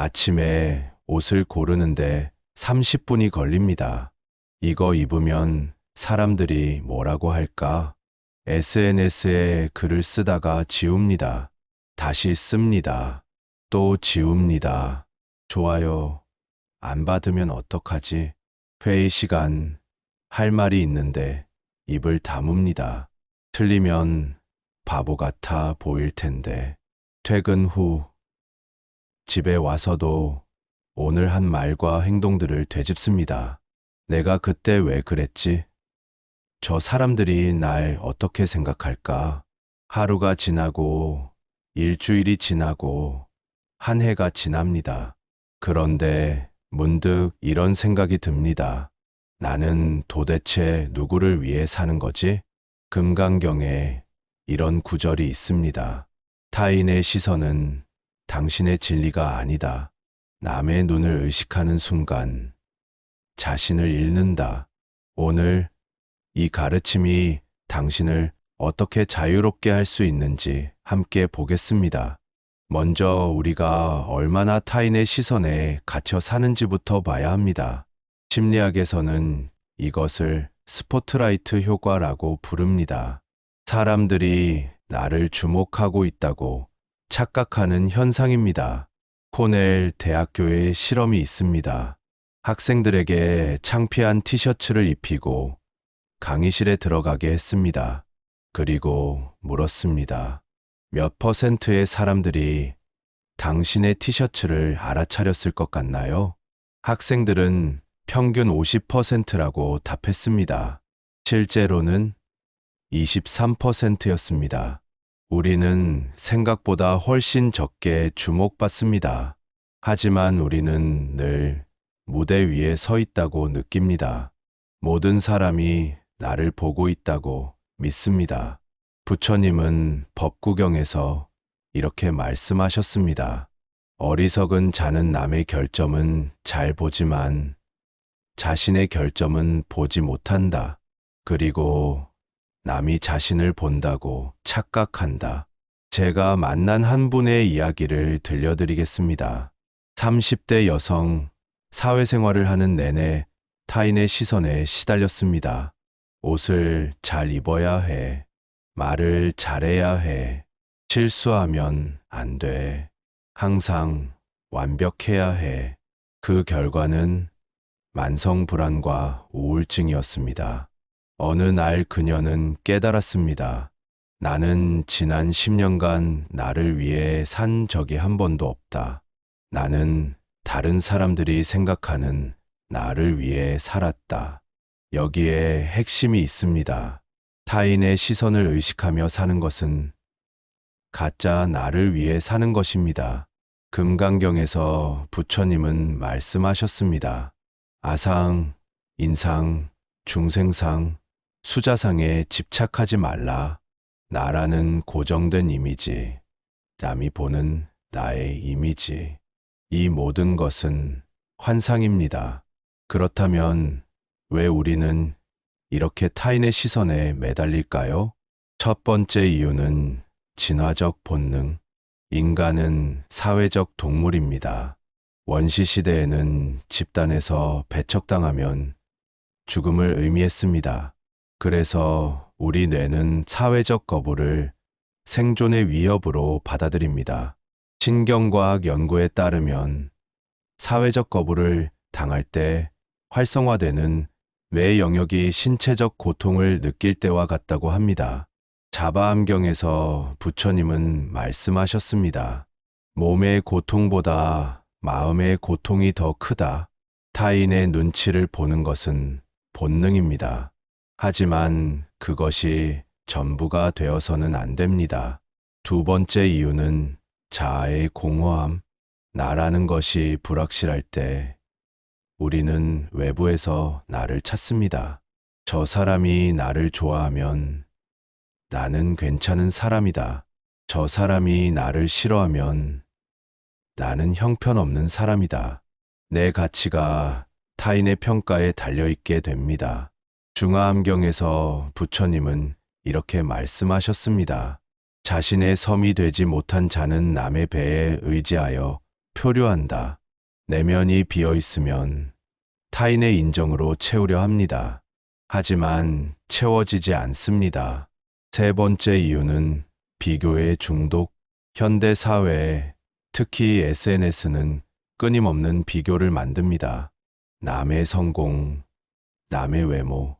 아침에 옷을 고르는데 30분이 걸립니다. 이거 입으면 사람들이 뭐라고 할까? SNS에 글을 쓰다가 지웁니다. 다시 씁니다. 또 지웁니다. 좋아요. 안 받으면 어떡하지? 회의 시간 할 말이 있는데 입을 다뭅니다. 틀리면 바보 같아 보일 텐데. 퇴근 후 집에 와서도 오늘 한 말과 행동들을 되짚습니다. 내가 그때 왜 그랬지? 저 사람들이 날 어떻게 생각할까? 하루가 지나고 일주일이 지나고 한 해가 지납니다. 그런데 문득 이런 생각이 듭니다. 나는 도대체 누구를 위해 사는 거지? 금강경에 이런 구절이 있습니다. 타인의 시선은 당신의 진리가 아니다. 남의 눈을 의식하는 순간 자신을 잃는다. 오늘 이 가르침이 당신을 어떻게 자유롭게 할 수 있는지 함께 보겠습니다. 먼저 우리가 얼마나 타인의 시선에 갇혀 사는지부터 봐야 합니다. 심리학에서는 이것을 스포트라이트 효과라고 부릅니다. 사람들이 나를 주목하고 있다고 착각하는 현상입니다. 코넬 대학교에 실험이 있습니다. 학생들에게 창피한 티셔츠를 입히고 강의실에 들어가게 했습니다. 그리고 물었습니다. 몇 퍼센트의 사람들이 당신의 티셔츠를 알아차렸을 것 같나요? 학생들은 평균 50%라고 답했습니다. 실제로는 23%였습니다. 우리는 생각보다 훨씬 적게 주목받습니다. 하지만 우리는 늘 무대 위에 서 있다고 느낍니다. 모든 사람이 나를 보고 있다고 믿습니다. 부처님은 법구경에서 이렇게 말씀하셨습니다. 어리석은 자는 남의 결점은 잘 보지만 자신의 결점은 보지 못한다. 그리고 남이 자신을 본다고 착각한다. 제가 만난 한 분의 이야기를 들려드리겠습니다. 30대 여성, 사회생활을 하는 내내 타인의 시선에 시달렸습니다. 옷을 잘 입어야 해. 말을 잘해야 해. 실수하면 안 돼. 항상 완벽해야 해. 그 결과는 만성 불안과 우울증이었습니다. 어느 날 그녀는 깨달았습니다. 나는 지난 10년간 나를 위해 산 적이 한 번도 없다. 나는 다른 사람들이 생각하는 나를 위해 살았다. 여기에 핵심이 있습니다. 타인의 시선을 의식하며 사는 것은 가짜 나를 위해 사는 것입니다. 금강경에서 부처님은 말씀하셨습니다. 아상, 인상, 중생상, 수자상에 집착하지 말라. 나라는 고정된 이미지, 남이 보는 나의 이미지. 이 모든 것은 환상입니다. 그렇다면 왜 우리는 이렇게 타인의 시선에 매달릴까요? 첫 번째 이유는 진화적 본능. 인간은 사회적 동물입니다. 원시 시대에는 집단에서 배척당하면 죽음을 의미했습니다. 그래서 우리 뇌는 사회적 거부를 생존의 위협으로 받아들입니다. 신경과학 연구에 따르면 사회적 거부를 당할 때 활성화되는 뇌 영역이 신체적 고통을 느낄 때와 같다고 합니다. 자바암경에서 부처님은 말씀하셨습니다. 몸의 고통보다 마음의 고통이 더 크다. 타인의 눈치를 보는 것은 본능입니다. 하지만 그것이 전부가 되어서는 안 됩니다. 두 번째 이유는 자아의 공허함. 나라는 것이 불확실할 때 우리는 외부에서 나를 찾습니다. 저 사람이 나를 좋아하면 나는 괜찮은 사람이다. 저 사람이 나를 싫어하면 나는 형편없는 사람이다. 내 가치가 타인의 평가에 달려있게 됩니다. 중화암경에서 부처님은 이렇게 말씀하셨습니다. 자신의 섬이 되지 못한 자는 남의 배에 의지하여 표류한다. 내면이 비어 있으면 타인의 인정으로 채우려 합니다. 하지만 채워지지 않습니다. 세 번째 이유는 비교의 중독. 현대 사회에 특히 SNS는 끊임없는 비교를 만듭니다. 남의 성공, 남의 외모,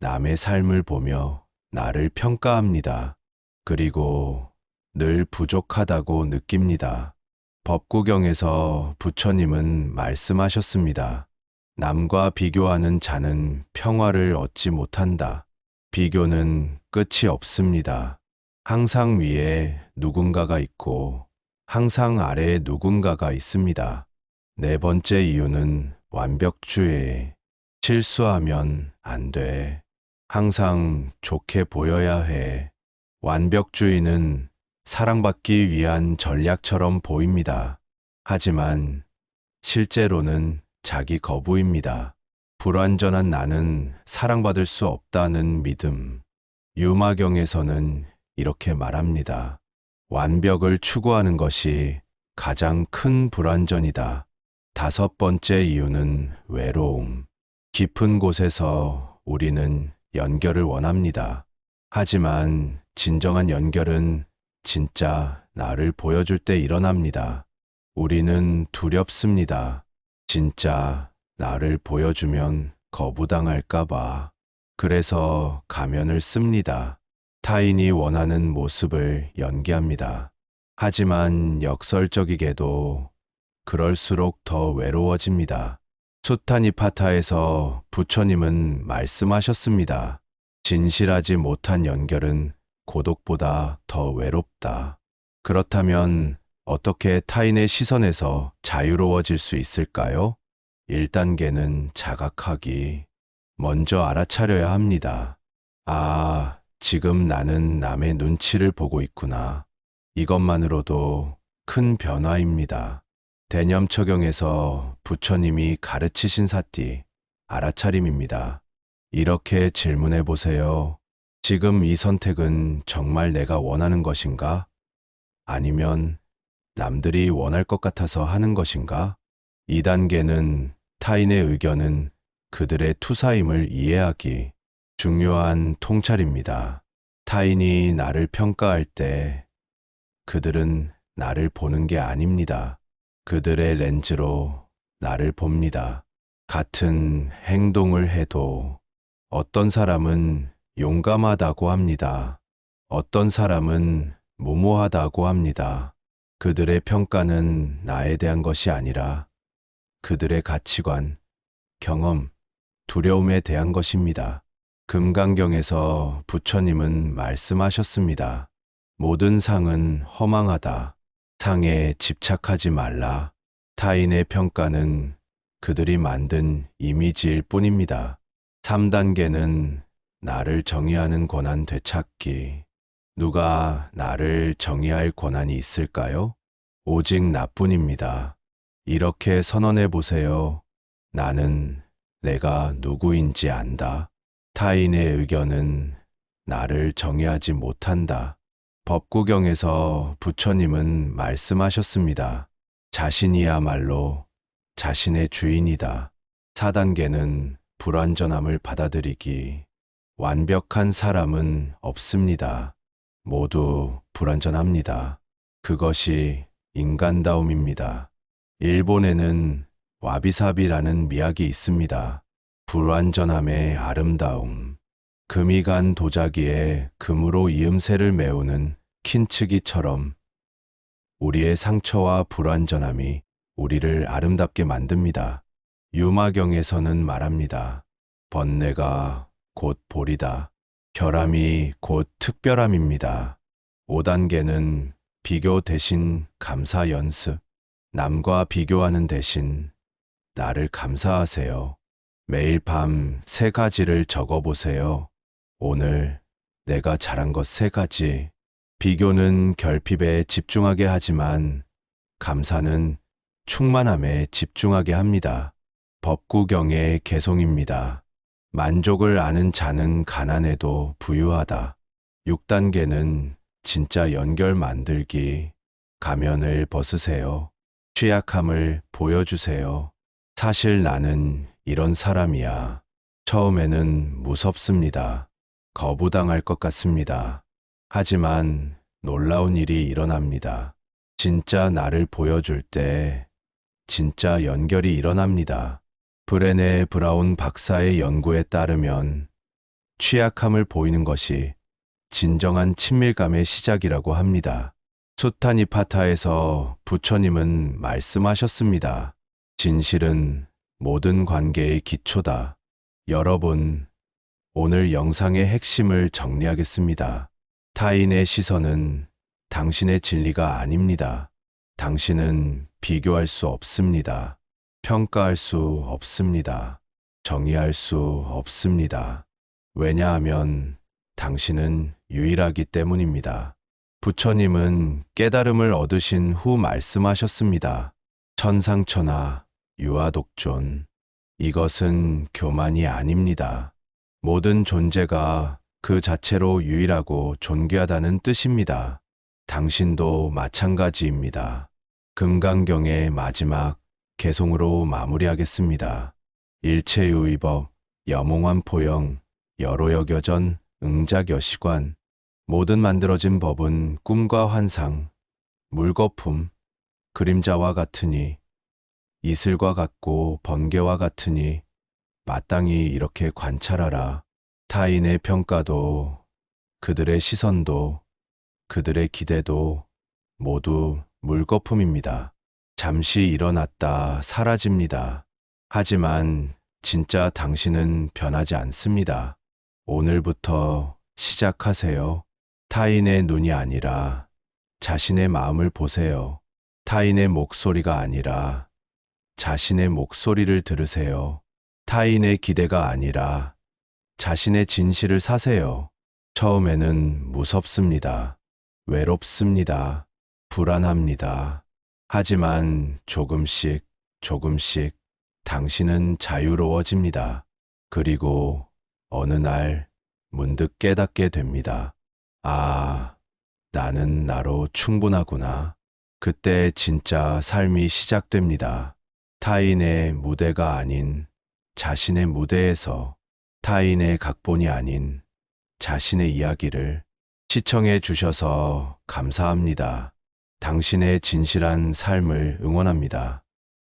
남의 삶을 보며 나를 평가합니다. 그리고 늘 부족하다고 느낍니다. 법구경에서 부처님은 말씀하셨습니다. 남과 비교하는 자는 평화를 얻지 못한다. 비교는 끝이 없습니다. 항상 위에 누군가가 있고 항상 아래에 누군가가 있습니다. 네 번째 이유는 완벽주의. 실수하면 안 돼. 항상 좋게 보여야 해. 완벽주의는 사랑받기 위한 전략처럼 보입니다. 하지만 실제로는 자기 거부입니다. 불완전한 나는 사랑받을 수 없다는 믿음. 유마경에서는 이렇게 말합니다. 완벽을 추구하는 것이 가장 큰 불완전이다. 다섯 번째 이유는 외로움. 깊은 곳에서 우리는 연결을 원합니다. 하지만 진정한 연결은 진짜 나를 보여줄 때 일어납니다. 우리는 두렵습니다. 진짜 나를 보여주면 거부당할까봐. 그래서 가면을 씁니다. 타인이 원하는 모습을 연기합니다. 하지만 역설적이게도 그럴수록 더 외로워집니다. 수타니파타에서 부처님은 말씀하셨습니다. 진실하지 못한 연결은 고독보다 더 외롭다. 그렇다면 어떻게 타인의 시선에서 자유로워질 수 있을까요? 1단계는 자각하기. 먼저 알아차려야 합니다. 아, 지금 나는 남의 눈치를 보고 있구나. 이것만으로도 큰 변화입니다. 대념처경에서 부처님이 가르치신 사띠, 알아차림입니다. 이렇게 질문해 보세요. 지금 이 선택은 정말 내가 원하는 것인가? 아니면 남들이 원할 것 같아서 하는 것인가? 2단계는 타인의 의견은 그들의 투사임을 이해하기. 중요한 통찰입니다. 타인이 나를 평가할 때 그들은 나를 보는 게 아닙니다. 그들의 렌즈로 나를 봅니다. 같은 행동을 해도 어떤 사람은 용감하다고 합니다. 어떤 사람은 무모하다고 합니다. 그들의 평가는 나에 대한 것이 아니라 그들의 가치관, 경험, 두려움에 대한 것입니다. 금강경에서 부처님은 말씀하셨습니다. 모든 상은 허망하다. 상에 집착하지 말라. 타인의 평가는 그들이 만든 이미지일 뿐입니다. 3단계는 나를 정의하는 권한 되찾기. 누가 나를 정의할 권한이 있을까요? 오직 나뿐입니다. 이렇게 선언해 보세요. 나는 내가 누구인지 안다. 타인의 의견은 나를 정의하지 못한다. 법구경에서 부처님은 말씀하셨습니다. 자신이야말로 자신의 주인이다. 4단계는 불완전함을 받아들이기. 완벽한 사람은 없습니다. 모두 불완전합니다. 그것이 인간다움입니다. 일본에는 와비사비라는 미학이 있습니다. 불완전함의 아름다움. 금이 간 도자기에 금으로 이음새를 메우는 킨츠기처럼 우리의 상처와 불완전함이 우리를 아름답게 만듭니다. 유마경에서는 말합니다. 번뇌가 곧 볼이다. 결함이 곧 특별함입니다. 5단계는 비교 대신 감사 연습. 남과 비교하는 대신 나를 감사하세요. 매일 밤 세 가지를 적어 보세요. 오늘 내가 잘한 것 세 가지. 비교는 결핍에 집중하게 하지만 감사는 충만함에 집중하게 합니다. 법구경의 개송입니다. 만족을 아는 자는 가난해도 부유하다. 6단계는 진짜 연결 만들기. 가면을 벗으세요. 취약함을 보여주세요. 사실 나는 이런 사람이야. 처음에는 무섭습니다. 거부당할 것 같습니다. 하지만 놀라운 일이 일어납니다. 진짜 나를 보여줄 때 진짜 연결이 일어납니다. 브레네 브라운 박사의 연구에 따르면 취약함을 보이는 것이 진정한 친밀감의 시작이라고 합니다. 수타니파타에서 부처님은 말씀하셨습니다. 진실은 모든 관계의 기초다. 여러분, 오늘 영상의 핵심을 정리하겠습니다. 타인의 시선은 당신의 진리가 아닙니다. 당신은 비교할 수 없습니다. 평가할 수 없습니다. 정의할 수 없습니다. 왜냐하면 당신은 유일하기 때문입니다. 부처님은 깨달음을 얻으신 후 말씀하셨습니다. 천상천하, 유아독존. 이것은 교만이 아닙니다. 모든 존재가 그 자체로 유일하고 존귀하다는 뜻입니다. 당신도 마찬가지입니다. 금강경의 마지막 개송으로 마무리하겠습니다. 일체유의법, 여몽환 포영, 여로여겨전, 응작여시관, 모든 만들어진 법은 꿈과 환상, 물거품, 그림자와 같으니, 이슬과 같고 번개와 같으니, 마땅히 이렇게 관찰하라. 타인의 평가도, 그들의 시선도, 그들의 기대도 모두 물거품입니다. 잠시 일어났다 사라집니다. 하지만 진짜 당신은 변하지 않습니다. 오늘부터 시작하세요. 타인의 눈이 아니라 자신의 마음을 보세요. 타인의 목소리가 아니라 자신의 목소리를 들으세요. 타인의 기대가 아니라 자신의 진실을 사세요. 처음에는 무섭습니다. 외롭습니다. 불안합니다. 하지만 조금씩 조금씩 당신은 자유로워집니다. 그리고 어느 날 문득 깨닫게 됩니다. 아, 나는 나로 충분하구나. 그때 진짜 삶이 시작됩니다. 타인의 무대가 아닌 자신의 무대에서 타인의 각본이 아닌 자신의 이야기를 시청해 주셔서 감사합니다. 당신의 진실한 삶을 응원합니다.